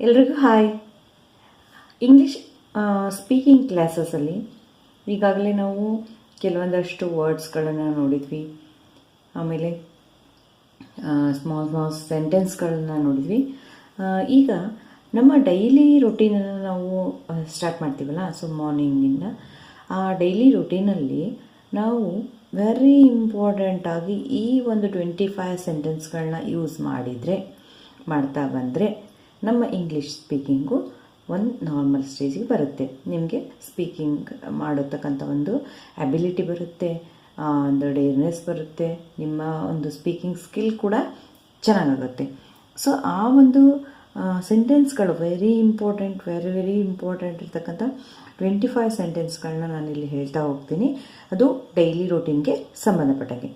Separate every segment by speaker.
Speaker 1: ಎಲ್ರಿಗೂ hi. English speaking ಕ್ಲಾಸಸಲ್ಲಿ ಈಗಾಗಲೇ ನಾವು ಕೆಲವೊಂದಷ್ಟು ವರ್ಡ್ಸ್ಗಳನ್ನು ನೋಡಿದ್ವಿ. ಆಮೇಲೆ ಸ್ಮಾಲ್ ಸ್ಮಾಲ್ ಸೆಂಟೆನ್ಸ್ಗಳನ್ನ ನೋಡಿದ್ವಿ. ಈಗ ನಮ್ಮ ಡೈಲಿ ರೊಟೀನನ್ನು ನಾವು ಸ್ಟಾರ್ಟ್ ಮಾಡ್ತೀವಲ್ಲ ಸೊ ಮಾರ್ನಿಂಗಿಂದ ಆ ಡೈಲಿ ರೊಟೀನಲ್ಲಿ ನಾವು ವೆರಿ ಇಂಪಾರ್ಟೆಂಟಾಗಿ ಈ ಒಂದು ಟ್ವೆಂಟಿ ಫೈವ್ ಸೆಂಟೆನ್ಸ್ಗಳನ್ನ ಯೂಸ್ ಮಾಡಿದರೆ, ಮಾಡ್ತಾ ಬಂದರೆ ನಮ್ಮ ಇಂಗ್ಲೀಷ್ ಸ್ಪೀಕಿಂಗು ಒಂದು ನಾರ್ಮಲ್ ಸ್ಟೇಜಿಗೆ ಬರುತ್ತೆ. ನಿಮಗೆ ಸ್ಪೀಕಿಂಗ್ ಮಾಡತಕ್ಕಂಥ ಒಂದು ಅಬಿಲಿಟಿ ಬರುತ್ತೆ ಒಂದು ಡೇರ್ನೆಸ್ ಬರುತ್ತೆ, ನಿಮ್ಮ ಒಂದು ಸ್ಪೀಕಿಂಗ್ ಸ್ಕಿಲ್ ಕೂಡ ಚೆನ್ನಾಗಾಗುತ್ತೆ. ಸೊ ಆ ಒಂದು ಸೆಂಟೆನ್ಸ್ಗಳು very important very very important ಇರ್ತಕ್ಕಂಥ ಟ್ವೆಂಟಿ ಫೈವ್ ಸೆಂಟೆನ್ಸ್ಗಳನ್ನ ಇಲ್ಲಿ ಹೇಳ್ತಾ ಹೋಗ್ತೀನಿ. ಅದು ಡೈಲಿ ರೂಟೀನ್ಗೆ ಸಂಬಂಧಪಟ್ಟಾಗೆ.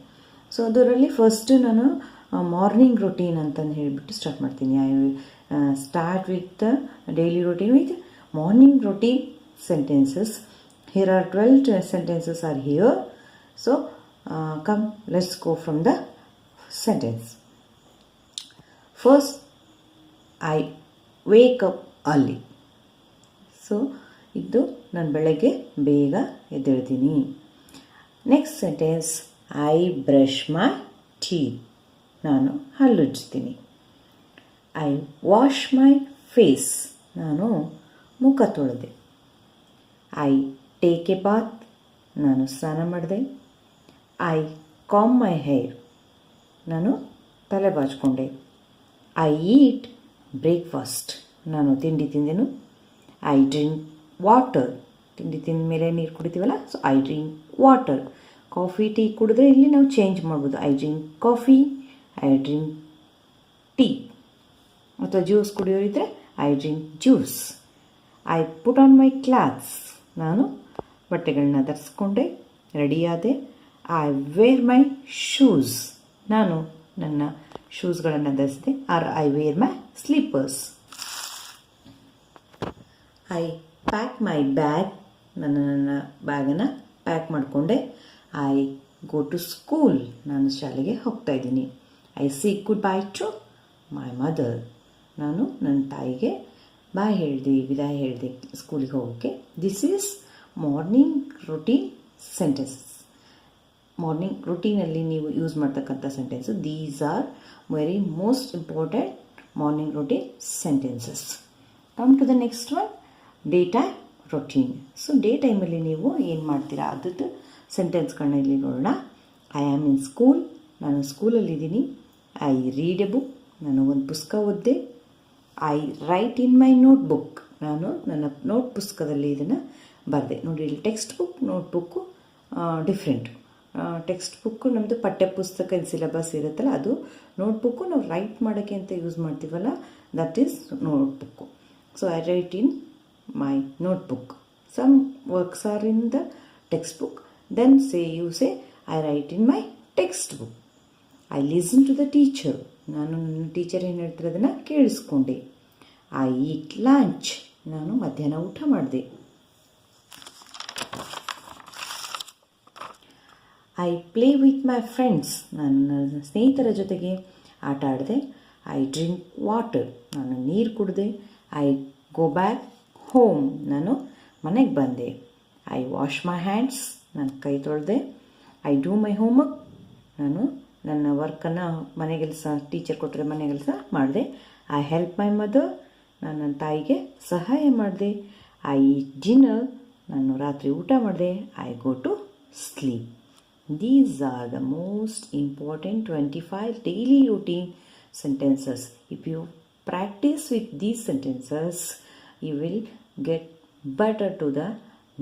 Speaker 1: ಸೊ ಅದರಲ್ಲಿ ಫಸ್ಟ್ ನಾನು ಮಾರ್ನಿಂಗ್ ರೊಟೀನ್ ಅಂತಂದು ಹೇಳಿಬಿಟ್ಟು ಸ್ಟಾರ್ಟ್ ಮಾಡ್ತೀನಿ. I start with daily routine with morning routine sentences here are twelve sentences are here so come let's go from the sentence first I wake up early so ಇದು ನಾನು ಬೆಳಗ್ಗೆ ಬೇಗ ಎದ್ದೇಳ್ತೀನಿ. Next sentence I brush my teeth ನಾನು ಹಲ್ಲುಜ್ತೀನಿ I wash my face ನಾನು ಮುಖ ತೊಳೆದೆ. I take a bath ನಾನು ಸ್ನಾನ ಮಾಡಿದೆ. ಐ ಕಾಮ್ ಮೈ ಹೇರ್ ನಾನು ತಲೆ ಬಾಚ್ಕೊಂಡೆ. ಐ ಈಟ್ ಬ್ರೇಕ್ಫಾಸ್ಟ್ ನಾನು ತಿಂಡಿ ತಿಂದೆನು. ಐ ಡ್ರಿಂಕ್ ವಾಟರ್ ತಿಂಡಿ ತಿಂದ ಮೇಲೆ ನೀರು ಕುಡಿತೀವಲ್ಲ so I drink water coffee tea ಕುಡಿದ್ರೆ ಇಲ್ಲಿ ನಾವು ಚೇಂಜ್ ಮಾಡ್ಬೋದು. I drink coffee I drink tea. ಅಥವಾ juice ಕುಡಿಯೋರಿದ್ದರೆ I drink juice. I put on my clothes. ನಾನು ಬಟ್ಟೆಗಳನ್ನ ಧರಿಸ್ಕೊಂಡೆ, ರೆಡಿಯಾದೆ. I wear my shoes. ನಾನು ನನ್ನ ಶೂಸ್ಗಳನ್ನು ಧರಿಸಿದೆ, or I wear my slippers. I pack my bag. ನನ್ನ ನನ್ನ ಬ್ಯಾಗನ್ನು ಪ್ಯಾಕ್ ಮಾಡಿಕೊಂಡೆ. I go to school. ನಾನು ಶಾಲೆಗೆ ಹೋಗ್ತಾ ಇದ್ದೀನಿ. I see good bye to my mother ನಾನು ನನ್ನ ತಾಯಿಗೆ ಬಾಯ್ ಹೇಳಿದೆ, ವಿದಾಯ ಹೇಳಿದೆ ಸ್ಕೂಲಿಗೆ ಹೋಗೋಕ್ಕೆ this is morning routine sentence morning ರುಟೀನಲ್ಲಿ ನೀವು ಯೂಸ್ ಮಾಡ್ತಕ್ಕಂಥ sentence these are very most important morning routine sentences come to the next one day time routine so day ಟೈಮಲ್ಲಿ ನೀವು ಏನು ಮಾಡ್ತೀರಾ? ಅದ್ರದ್ದು ಸೆಂಟೆನ್ಸ್ಗಳನ್ನ ಇಲ್ಲಿ ನೋಡೋಣ. ಐ ಆಮ್ ಇನ್ ಸ್ಕೂಲ್ ನಾನು ಸ್ಕೂಲಲ್ಲಿದ್ದೀನಿ ಐ ರೀಡ್ ಎ ಬುಕ್ ನಾನು ಒಂದು ಪುಸ್ತಕ ಓದಿದೆ. I write in my notebook ನಾನು ನನ್ನ ನೋಟ್ ಪುಸ್ತಕದಲ್ಲಿ ಇದನ್ನು ಬರೆದೆ. ನೋಡಿ, ಇಲ್ಲಿ textbook notebook different textbook ನಮ್ಮದು ಪಠ್ಯಪುಸ್ತಕ ಸಿಲೆಬಸ್ ಇರುತ್ತಲ್ಲ, ಅದು ನೋಟ್ಬುಕ್ಕು ನಾವು ರೈಟ್ ಮಾಡೋಕ್ಕೆ ಅಂತ ಯೂಸ್ ಮಾಡ್ತೀವಲ್ಲ that is notebook so I write in my notebook some works or in the textbook then say you say I write in my textbook I listen to the teacher ನಾನು ನನ್ನ teacher ಏನು ಹೇಳ್ತಾರೆ ಅದನ್ನು ಕೇಳಿಸ್ಕೊಂಡೆ. I eat lunch ನಾನು ಮಧ್ಯಾಹ್ನ ಊಟ ಮಾಡಿದೆ. I play with my friends ನನ್ನ ಸ್ನೇಹಿತರ ಜೊತೆಗೆ ಆಟ ಆಡಿದೆ. ಐ ಡ್ರಿಂಕ್ ವಾಟರ್ ನಾನು ನೀರು ಕುಡಿದೆ. ಐ ಗೋ ಬ್ಯಾಕ್ ಹೋಮ್ ನಾನು ಮನೆಗೆ ಬಂದೆ. ಐ ವಾಶ್ ಮೈ ಹ್ಯಾಂಡ್ಸ್ ನಾನು ಕೈ ತೊಳೆದೆ. ಐ ಡೂ ಮೈ ಹೋಮ್ವರ್ಕ್ ನಾನು ನನ್ನ ವರ್ಕನ್ನು ಮನೆ ಕೆಲಸ ಟೀಚರ್ ಕೊಟ್ಟರೆ ಮನೆ ಕೆಲಸ ಮಾಡಿದೆ. ಐ ಹೆಲ್ಪ್ ಮೈ ಮದರ್ ನಾನು ನನ್ನ ತಾಯಿಗೆ ಸಹಾಯ ಮಾಡಿದೆ. ಐ ಡಿನ್ನರ್ ನಾನು ರಾತ್ರಿ ಊಟ ಮಾಡಿದೆ. I go to sleep These are the most important 25 daily routine sentences. If you practice with these sentences, you will get better to the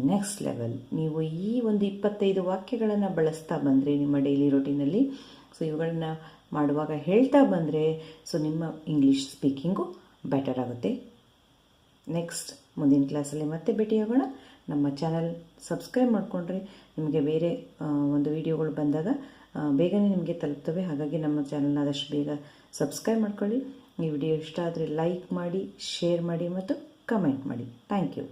Speaker 1: next level ನೀವು ಈ ಒಂದು ಇಪ್ಪತ್ತೈದು ವಾಕ್ಯಗಳನ್ನು ಬಳಸ್ತಾ ಬಂದರೆ ನಿಮ್ಮ ಡೈಲಿ ರೂಟೀನಲ್ಲಿ ಸೊ ಇವುಗಳನ್ನ ಮಾಡುವಾಗ ಹೇಳ್ತಾ ಬಂದರೆ ಸೊ ನಿಮ್ಮ ಇಂಗ್ಲೀಷ್ ಸ್ಪೀಕಿಂಗು ಬೆಟರ್ ಆಗುತ್ತೆ. ನೆಕ್ಸ್ಟ್ ಮುಂದಿನ ಕ್ಲಾಸಲ್ಲಿ ಮತ್ತೆ ಭೇಟಿಯಾಗೋಣ ನಮ್ಮ ಚಾನಲ್ ಸಬ್ಸ್ಕ್ರೈಬ್ ಮಾಡಿಕೊಂಡ್ರೆ ನಿಮಗೆ ಬೇರೆ ಒಂದು ವಿಡಿಯೋಗಳು ಬಂದಾಗ ಬೇಗನೆ ನಿಮಗೆ ತಲುಪ್ತವೆ. ಹಾಗಾಗಿ ನಮ್ಮ ಚಾನಲ್ನ ಆದಷ್ಟು ಬೇಗ ಸಬ್ಸ್ಕ್ರೈಬ್ ಮಾಡ್ಕೊಳ್ಳಿ. ಈ ವಿಡಿಯೋ ಇಷ್ಟ ಆದರೆ ಲೈಕ್ ಮಾಡಿ ಶೇರ್ ಮಾಡಿ ಮತ್ತು ಕಮೆಂಟ್ ಮಾಡಿ. Thank you